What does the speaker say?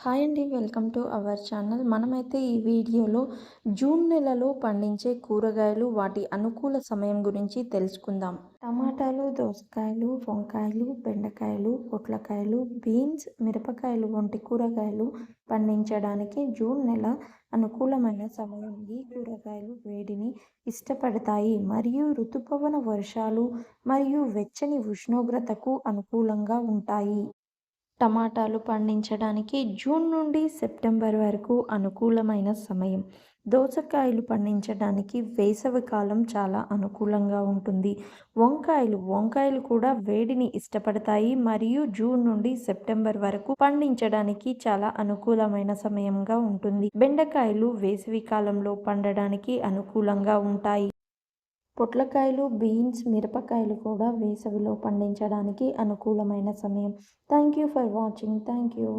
Hi అండి welcome to our channel. మనమైతే ఈ వీడియోలో జూన్ నెలలో పండించే కూరగాయలు వాటి అనుకూల సమయం గురించి తెలుసుకుందాం. టమాటాలు దోసకాయలు వంకాయలు బెండకాయలు పొట్లకాయలు బీన్స్ మిరపకాయలు వంటి కూరగాయలు పండించడానికి జూన్ నెల అనుకూలమైన సమయం. ఈ కూరగాయలు వేడిని ఇష్టపడతాయి. మరియు ఋతుపవన వర్షాలు మరియు వెచ్చని ఉష్ణోగ్రతకు అనుకూలంగా ఉంటాయి. టమాటాలు పండించడానికి జూన్ నుండి సెప్టెంబర్ వరకు అనుకూలమైన సమయం. దోసకాయలు పండించడానికి వేసవి కాలం చాలా అనుకూలంగా ఉంటుంది. వంకాయలు వంకాయలు కూడా వేడిని ఇష్టపడతాయి మరియు జూన్ నుండి సెప్టెంబర్ వరకు పండించడానికి చాలా అనుకూలమైన సమయంగా ఉంటుంది. బెండకాయలు వేసవి కాలంలో పండడానికి అనుకూలంగా ఉంటాయి. పొట్లకాయలు బీన్స్ మిరపకాయలు కూడా వేసవిలో పండించడానికి అనుకూలమైన సమయం. Thank you for watching. Thank you